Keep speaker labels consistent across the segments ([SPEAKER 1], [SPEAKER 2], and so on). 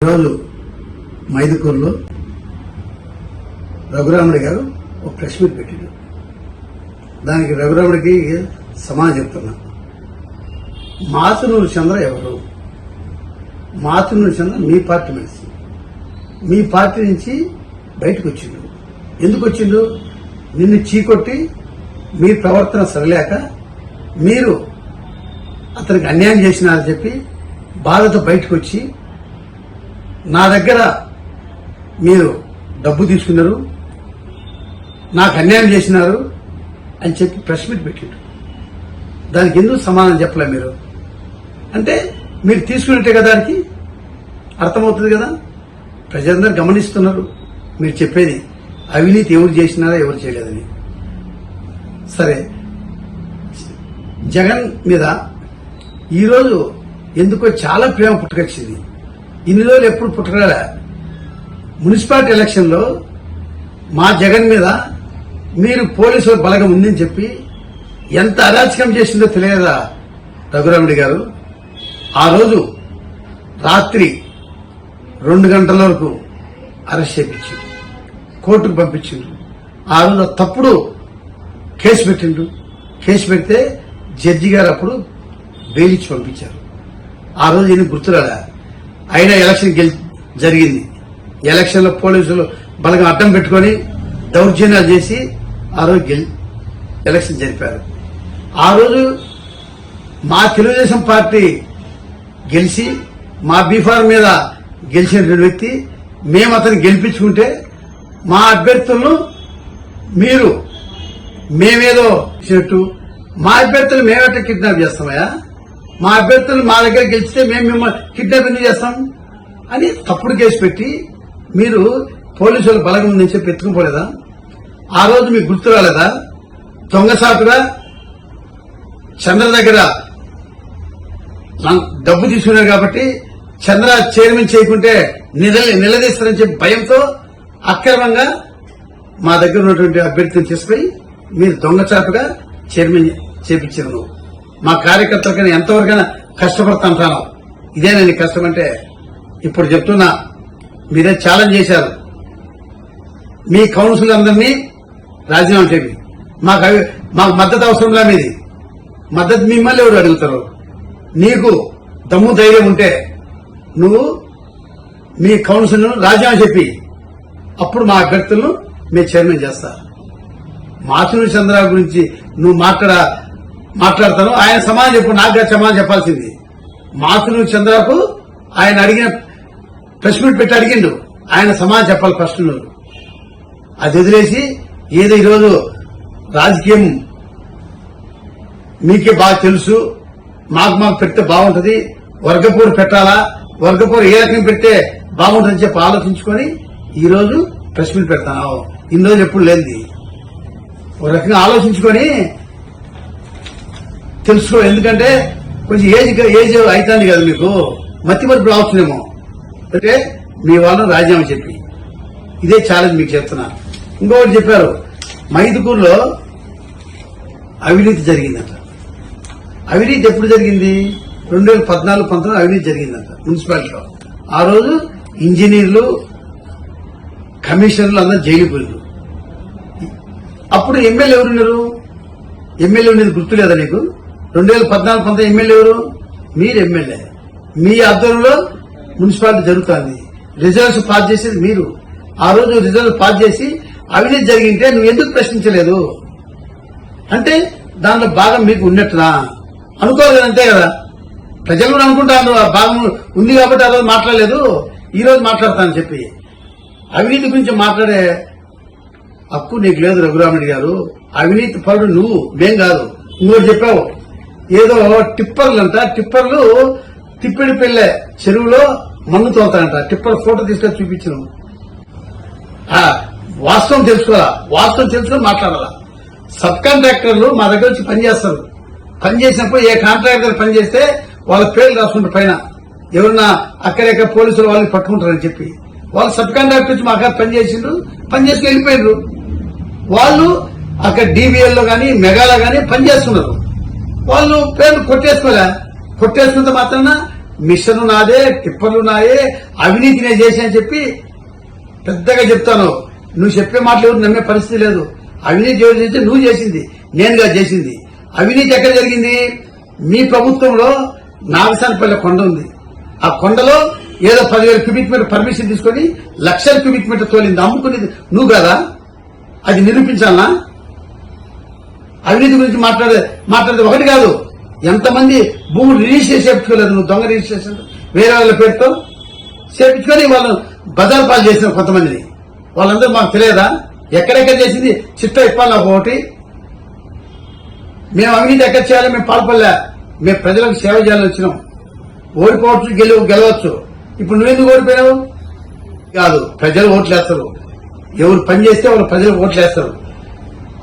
[SPEAKER 1] ఈరోజు మైదుకూరులో రఘురాముడి గారు ఒక ప్రెస్ మీట్ పెట్టాడు దానికి రఘురాముడికి సమాధానం చెప్తున్నా. మాతునూరు చంద్ర ఎవరు? మాతునూరు చంద్ర మీ పార్టీ మనిషి. మీ పార్టీ నుంచి బయటకు వచ్చిండు. ఎందుకు వచ్చిండు? నిన్ను చీకొట్టి మీ ప్రవర్తన సరలేక మీరు అతనికి అన్యాయం చేసినారని చెప్పి బాధతో బయటకు వచ్చి నా దగ్గర మీరు డబ్బు తీసుకున్నారు నాకు అన్యాయం చేసినారు అని చెప్పి ప్రెస్ మీట్ పెట్టిండు దానికి ఎందుకు సమాధానం చెప్పలే మీరు? అంటే మీరు తీసుకున్నట్టే కదా దానికి? అర్థమవుతుంది కదా? ప్రజలందరూ గమనిస్తున్నారు. మీరు చెప్పేది అవినీతి ఎవరు చేసినారా ఎవరు చేయలేదని. సరే జగన్ మీద ఈరోజు ఎందుకో చాలా ప్రేమ పుట్టుకొచ్చింది. ఇన్ని రోజులు ఎప్పుడు పుట్టగలే మున్సిపాలిటీ ఎలక్షన్లో మా జగన్ మీద మీరు పోలీసుల బలగం ఉందని చెప్పి ఎంత అరాచకం చేసిందో తెలియదా రఘురాముడి గారు? ఆ రోజు రాత్రి రెండు గంటల వరకు అరెస్ట్ చేయించింది కోర్టుకు పంపించిండ్రు ఆ రోజు తప్పుడు కేసు పెట్టిండు. కేసు పెడితే జడ్జి గారు అప్పుడు బెయిల్ ఇచ్చి పంపించారు. ఆ రోజు ఈయన గుర్తురాడా అయినా ఎలక్షన్ గెలి జరిగింది. ఎలక్షన్లో పోలీసులు బలంగా అడ్డం పెట్టుకొని దౌర్జన్యాలు చేసి ఆ రోజు గెలి ఎలక్షన్ జరిపారు. ఆ రోజు మా తెలుగుదేశం పార్టీ గెలిచి మా బీఫార్ మీద గెలిచిన వ్యక్తి మేము అతను గెలిపించుకుంటే మా అభ్యర్థులను మీరు మేమేదో చెట్టు మా అభ్యర్థులు మేమేట కిడ్నాప్ చేస్తామయ్యా? మా అభ్యర్థులు మా దగ్గర గెలిచితే మేము మిమ్మల్ని కిడ్నాప్ ఎందుకు చేస్తాం? అని తప్పుడు కేసు పెట్టి మీరు పోలీసులు బలగం ఉందని చెప్పి ఎత్తుకుపోలేదా? ఆ రోజు మీకు గుర్తు రాలేదా? దొంగసాపుగా చంద్ర దగ్గర డబ్బు తీసుకున్నారు కాబట్టి చంద్ర చైర్మన్ చేయకుంటే నిల నిలదీస్తారని చెప్పి భయంతో అక్రమంగా మా దగ్గర ఉన్నటువంటి అభ్యర్థిని తీసుకుపోయి మీరు దొంగచాపుగా చైర్మన్ చేపించారు. నువ్వు మా కార్యకర్తలకైనా ఎంతవరకైనా కష్టపడుతుంటాను ఇదే నేను కష్టం అంటే ఇప్పుడు చెప్తున్నా మీరే ఛాలెంజ్ చేశారు. మీ కౌన్సిల్ అందరినీ రాజీనామా చేయండి. మాకు అవి మాకు మద్దతు అవసరంలా మీది. మద్దతు మిమ్మల్ని ఎవరు అడుగుతారు? నీకు దమ్ము ధైర్యం ఉంటే నువ్వు మీ కౌన్సిల్ రాజీనామా చెప్పి అప్పుడు మా అభ్యర్థులను మీ చైర్మన్ చేస్తా. మాధురి చంద్ర గురించి నువ్వు మాట్లాడ మాట్లాడతాను. ఆయన సమాధానం చెప్పు నాకు సమాధానం చెప్పాల్సింది. మాతుని చంద్రకు ఆయన అడిగిన ప్రెస్ మీట్ పెట్టి అడిగిండు. ఆయన సమాధానం చెప్పాలి ఫస్ట్ నువ్వు. అది వదిలేసి ఏదో ఈరోజు రాజకీయం మీకే బాగా తెలుసు. మాకు మాకు పెడితే బాగుంటుంది. వర్గపూర్ పెట్టాలా? వర్గపూర్ ఏ రకం పెడితే బాగుంటుందని చెప్పి ఆలోచించుకొని ఈరోజు రోజు ప్రెస్ మీట్ పెడతాను ఇన్ని రోజులు ఎప్పుడు లేనిది. ఒక రకంగా ఆలోచించుకొని తెలుసుకో ఎందుకంటే కొంచెం ఏజ్ ఏజ్ అవుతుంది కదా మీకు. మతి మరుపు అవుతుందేమో అంటే మీ వాళ్ళని రాజీనామా చెప్పి. ఇదే ఛాలెంజ్ మీకు చెప్తున్నా. ఇంకొకటి చెప్పారు. మైదుకూరులో అవినీతి జరిగిందంట. అవినీతి ఎప్పుడు జరిగింది? రెండు వేల పద్నాలుగు పంతొమ్మిది అవినీతి జరిగిందంట మున్సిపాలిటీలో. ఆ రోజు ఇంజనీర్లు కమిషనర్లు అందరూ జైలు పోయారు అప్పుడు ఎమ్మెల్యే ఎవరున్నారు? ఎమ్మెల్యే ఉండేది గుర్తులేదా నీకు? రెండు వేల పద్నాలుగు పంతొమ్మిది ఎమ్మెల్యే ఎవరు? మీరు ఎమ్మెల్యే. మీ ఆధ్వర్యంలో మున్సిపాలిటీ జరుగుతుంది. రిజల్ట్స్ పాస్ చేసేది మీరు. ఆ రోజు రిజల్ట్ పాస్ చేసి అవినీతి జరిగింటే నువ్వు ఎందుకు ప్రశ్నించలేదు? అంటే దాంట్లో భాగం మీకు ఉన్నట్టునా? అనుకోవాలి అంతే కదా? ప్రజలు కూడా అనుకుంటారు ఆ భాగం ఉంది కాబట్టి ఆ రోజు మాట్లాడలేదు. ఈ రోజు మాట్లాడతానని చెప్పి. అవినీతి గురించి మాట్లాడే హక్కు నీకు లేదు రఘురాముడి గారు. అవినీతి పరుడు నువ్వు మేం కాదు. ఇంకోటి చెప్పావు. ఏదో టిప్పర్లు అంట టిప్పర్లు తిప్పిడి పిల్లె చెరువులో మన్ను తోలుతాయంట. టిప్పర్ ఫోటో తీసుకొని చూపించను. ఆ, వాస్తవం తెలుసుకోవాలా? వాస్తవం తెలుసుకొని మాట్లాడాలా? సబ్ కాంట్రాక్టర్లు మా దగ్గర వచ్చి పనిచేస్తారు. పనిచేసినప్పుడు ఏ కాంట్రాక్టర్ పనిచేస్తే వాళ్ళ పేర్లు రాసుకుంటారు పైన. ఎవరన్నా అక్కడెక్కడ పోలీసులు వాళ్ళని పట్టుకుంటారని చెప్పి. వాళ్ళు సబ్ కాంట్రాక్టర్ వచ్చి మా అక్కడ పనిచేసిండ్రు. పనిచేసి వెళ్ళిపోయినరు వాళ్ళు అక్కడ డీబీఎల్లో కానీ మెగాలో కానీ పనిచేస్తున్నారు. వాళ్ళు పేర్లు కొట్టేసుకోలే. కొట్టేసుకుంటే మాత్రాన మిషన్ నాదే టిప్పర్లు నాయే అవినీతి నేను చేసి అని చెప్పి పెద్దగా చెప్తాను. నువ్వు చెప్పే మాటలు ఎవరు నమ్మే పరిస్థితి లేదు. అవినీతి ఎవరు చేస్తే నువ్వు చేసింది నేనుగా చేసింది. అవినీతి ఎక్కడ జరిగింది? మీ ప్రభుత్వంలో నాగసానిపల్లె కొండ ఉంది. ఆ కొండలో ఏదో పదివేల క్యూబిక్ మీటర్ పర్మిషన్ తీసుకొని లక్షల క్యూబిక్ మీటర్ తోలింది అమ్ముకునేది నువ్వు కదా? అది నిరూపించాలనా? అవినీతి గురించి మాట్లాడే మాట్లాడేది ఒకటి కాదు. ఎంతమంది భూములు రిజిస్ట్రేషన్ చేయించుకోలేదు నువ్వు దొంగ రిజిస్ట్రేషన్ వేరే వాళ్ళ పేరుతో చేయించుకొని వాళ్ళు బజార్ పాలు చేసిన కొంతమందిని. వాళ్ళందరూ మాకు తెలియదా? ఎక్కడెక్కడ చేసింది? చిట్ట ఇప్పాలి నాకు ఒకటి. మేము అవినీతి ఎక్కడ చేయాలి? మేము పాల్పడలే. మేము ప్రజలకు సేవ చేయాలని వచ్చినాం. ఓడిపోవచ్చు గెలు గెలవచ్చు. ఇప్పుడు నువ్వెందుకు ఓడిపోయావు కాదు ప్రజలు ఓట్లు వేస్తారు ఎవరు పని చేస్తే వాళ్ళు ప్రజలు ఓట్లు వేస్తారు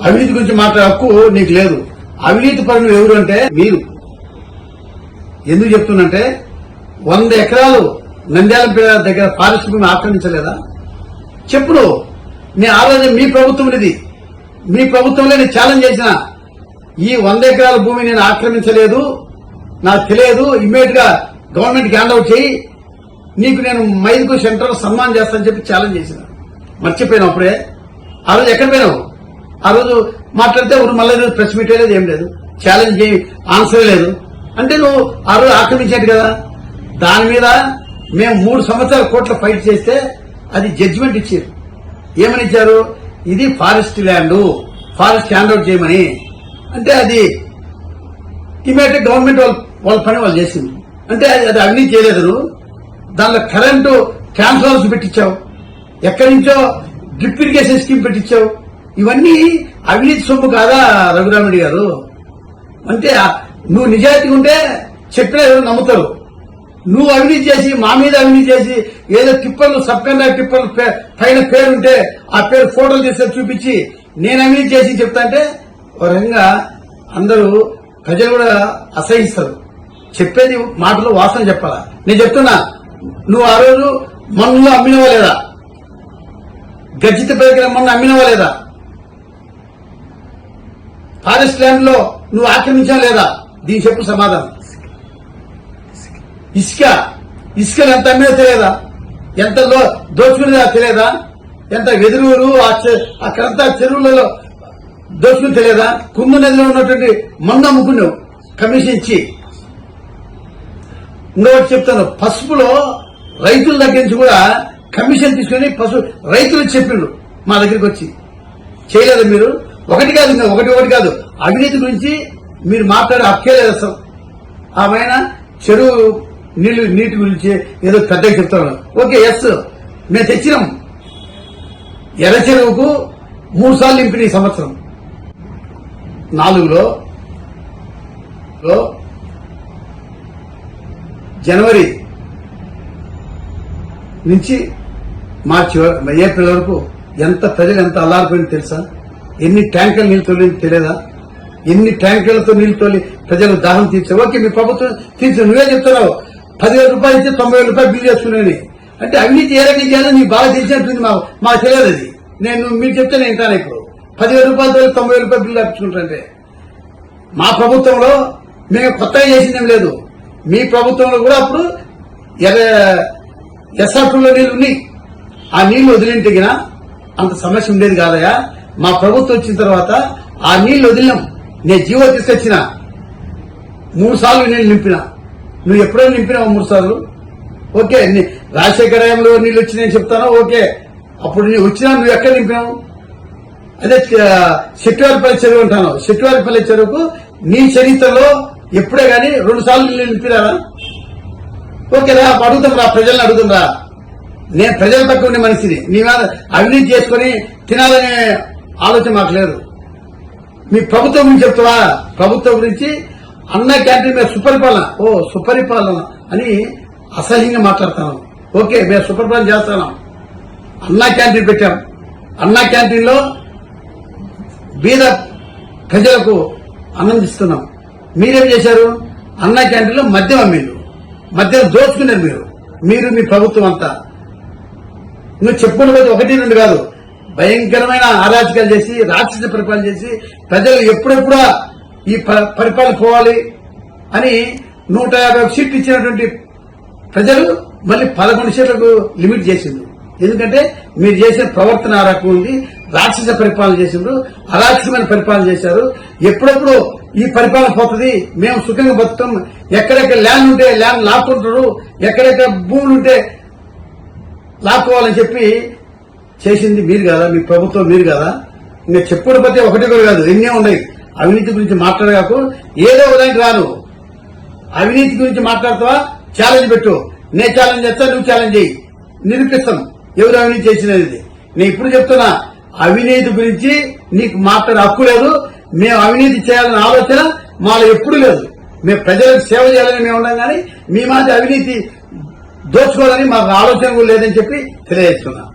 [SPEAKER 1] అవినీతి గురించి మాట్లాడే హక్కు నీకు లేదు. అవినీతి పనులు ఎవరు అంటే మీరు. ఎందుకు చెప్తున్నంటే వంద ఎకరాలు నంద్యాల దగ్గర ఫారెస్ట్ భూమి ఆక్రమించలేదా? చెప్పుడు నీ ఆలోచన మీ ప్రభుత్వం ఇది మీ ప్రభుత్వంలో నేను ఛాలెంజ్ చేసిన ఈ వంద ఎకరాల భూమి నేను ఆక్రమించలేదు నాకు తెలియదు ఇమ్మీడియట్గా గవర్నమెంట్ హ్యాండ్ అవుట్ చేయి. నీకు నేను మైదుకు సెంటర్ సన్మానం చేస్తానని చెప్పి ఛాలెంజ్ చేసిన. మర్చిపోయినావు అప్పుడే ఆ రోజు ఎక్కడ పోయినావు? ఆ రోజు మాట్లాడితే ఊరు మళ్ళీ రోజు ప్రెస్ మీట్ లేదు ఏం లేదు. ఛాలెంజ్ ఆన్సర్ లేదు. అంటే నువ్వు ఆ రోజు ఆక్రమించాడు కదా. దాని మీద మేము మూడు సంవత్సరాల కోట్ల ఫైట్ చేస్తే అది జడ్జిమెంట్ ఇచ్చారు. ఏమని ఇచ్చారు? ఇది forest land forest hand out చేయమని. అంటే అది ఇమీడియట్ గవర్నమెంట్ వాళ్ళు వాళ్ళ పని వాళ్ళు చేసింది. అంటే అది అది చేయలేదు నువ్వు. దానిలో కరెంటు ట్రాన్స్ఫార్మర్స్ పెట్టించావు ఎక్కడి నుంచో డ్రిప్ ఇరిగేషన్ స్కీమ్ పెట్టించావు ఇవన్నీ అవినీతి సొమ్ము కాదా రఘురాముడి గారు? అంటే నువ్వు నిజాయితీ ఉంటే చెప్పిన నమ్ముతారు? నువ్వు అవినీతి చేసి మా మీద అవినీతి చేసి ఏదో టిప్పర్లు సబ్ కండక్టర్ టిప్పర్లు పే- పైన పేరుంటే ఆ పేరు ఫోటోలు తీసి చూపించి నేను అవినీతి చేసి చెప్తా అంటే ఒక రకంగా అందరూ ప్రజలు కూడా అసహిస్తారు. చెప్పేది మాటలు వాసన చెప్పాలా? నేను చెప్తున్నా నువ్వు ఆ రోజు మన్నులో అమ్మినవా లేదా? గచ్చిత పరికరం మొన్న అమ్మినవా లేదా? ఫారెస్ట్ ల్యాండ్లో నువ్వు ఆక్రమించా లేదా? దీని చెప్పు సమాధానం. ఇసుక. ఇసుకలు ఎంత అమ్మే తెలియదా? ఎంత దోచుకునేదా తెలియదా? ఎంత వెదురూరు అక్కడంతా చెరువులలో దోచుకుని తెలియదా? కుంభ నదిలో ఉన్నటువంటి మన్ను అమ్ముకున్నావు. కమిషన్ ఇచ్చి. ఇంకొకటి చెప్తాను. పసుపులో రైతుల దగ్గర నుంచి కూడా కమిషన్ తీసుకుని పసుపు రైతులు చెప్పిండు మా దగ్గరికి వచ్చి. చేయలేదా మీరు? ఒకటి కాదు ఇంకా ఒకటి ఒకటి కాదు. అవినీతి గురించి మీరు మాట్లాడే హక్కే లేదు అసలు. ఆమెన చెరువు నీళ్ళు నీటి గురించి ఏదో పెద్దగా చెప్తాను ఓకే ఎస్ మేము తెచ్చినాం. ఎర్ర చెరువుకు మూడు సార్లు నింపిన ఈ సంవత్సరం. నాలుగులో జనవరి నుంచి మార్చి ఏప్రిల్ వరకు ఎంత ప్రజలు ఎంత అల్లారిపోయింది తెలుసా? ఎన్ని ట్యాంకర్లు నిలుతోలి తెలియదా? ఎన్ని ట్యాంకర్లతో నీళ్ళు తోలి ప్రజలు దాహం తీర్చారు ఓకే మీ ప్రభుత్వం తీర్చు నువ్వే చెప్తున్నావు. పదివేల రూపాయలు ఇచ్చి తొంభై వేల రూపాయలు బిల్ చేసుకునేది అంటే అవినీతి ఏ రకంగా చేయాలో నీకు బాగా తెలిసినట్టుంది మా మాకు తెలియదు అది. నేను మీరు చెప్తే నేను వింటాను ఇప్పుడు. పదివేల రూపాయలతో తొంభై వేల రూపాయలు బిల్లు తెప్పించుకుంటాంటే మా ప్రభుత్వంలో మేము కొత్తగా చేసిందేం లేదు. మీ ప్రభుత్వంలో కూడా అప్పుడు ఎస్ఆర్టీలో నీళ్ళు ఉన్నాయి. ఆ నీళ్ళు వదిలింటికినా అంత సమస్య ఉండేది కాదయా మా ప్రభుత్వం వచ్చిన తర్వాత ఆ నీళ్ళు వదిలినాం. నేను జీవో తీసుకొచ్చిన. మూడు సార్లు నేను నింపిన. నువ్వు ఎప్పుడో నింపినావు మూడు సార్లు. ఓకే నీ- రాజశేఖర హయాంలో నీళ్ళు వచ్చినాయని చెప్తాను? ఓకే. అప్పుడు నీ వచ్చినా నువ్వు ఎక్కడ నింపినావు? అదే శక్తివారిపల్లి చెరువు అంటాను. శక్తివారిపల్లి చెరువుకు నీ చరిత్రలో ఎప్పుడే గాని రెండు సార్లు నీళ్ళు నింపినారా? ఓకేరా అడుగుతాం రా ప్రజల్ని అడుగుతాం రా. నేను ప్రజల పక్క ఉండే మనిషిని. నీ మీద అవినీతి చేసుకుని తినాలనే ఆలోచన మాకు లేదు. మీ ప్రభుత్వం గురించి చెప్తావా? ప్రభుత్వం గురించి అన్న క్యాంటీన్ మీద సుపరిపాలన. ఓ సుపరిపాలన అని అసహ్యంగా మాట్లాడతాను ఓకే మేము సుపరిపాలన చేస్తున్నాం. అన్నా క్యాంటీన్ పెట్టాం. అన్నా క్యాంటీన్లో బీద ప్రజలకు అన్నం ఇస్తున్నాం మీరేం చేశారు? అన్నా క్యాంటీన్లో మద్యం అమ్మిండు మద్యం దోచుకున్నారు మీరు. మీరు మీ ప్రభుత్వం అంతా. నువ్వు చెప్పుకున్న ఒకటి రెండు కాదు. భయంకరమైన అరాచకాలు చేసి రాక్షస పరిపాలన చేసి ప్రజలు ఎప్పుడెప్పుడా ఈ ప- పరిపాలన పోవాలి అని నూట యాభై ఒక సీట్లు ఇచ్చినటువంటి ప్రజలు మళ్ళీ పదకొండు సీట్లకు లిమిట్ చేసింది ఎందుకంటే మీరు చేసిన ప్రవర్తన ఆ రకం ఉంది రాక్షస పరిపాలన చేసిండ్రు అరాక్షసమైన పరిపాలన చేశారు. ఎప్పుడెప్పుడు ఈ పరిపాలన పోతుంది? మేము సుఖంగా బతుకుతాం. ఎక్కడెక్కడ ల్యాండ్ ఉంటే ల్యాండ్ లాక్కుంటారు ఎక్కడెక్కడ భూములు ఉంటే లాక్కోవాలని చెప్పి చేసింది మీరు కదా మీ ప్రభుత్వం మీరు కదా. ఇంకా చెప్పుడు ప్రతి ఒకటి కూడా కాదు ఎన్నే ఉన్నాయి. అవినీతి గురించి మాట్లాడగాకు ఏదో ఉదానికి రాను. అవినీతి గురించి మాట్లాడతావా? ఛాలెంజ్ పెట్టు. నేను ఛాలెంజ్ చేస్తా నువ్వు ఛాలెంజ్ చేయి. నిరూపిస్తాం. ఎవరు అవినీతి చేసినది? నేను ఇప్పుడు చెప్తున్నా అవినీతి గురించి నీకు మాట్లాడే హక్కు లేదు. మేము అవినీతి చేయాలనే ఆలోచన మాలో ఎప్పుడు లేదు. మేము ప్రజలకు సేవ చేయాలని మేము ఉన్నాం కానీ మీ మాది అవినీతి దోచుకోవాలని మాకు ఆలోచన కూడా లేదని చెప్పి తెలియజేస్తున్నాం.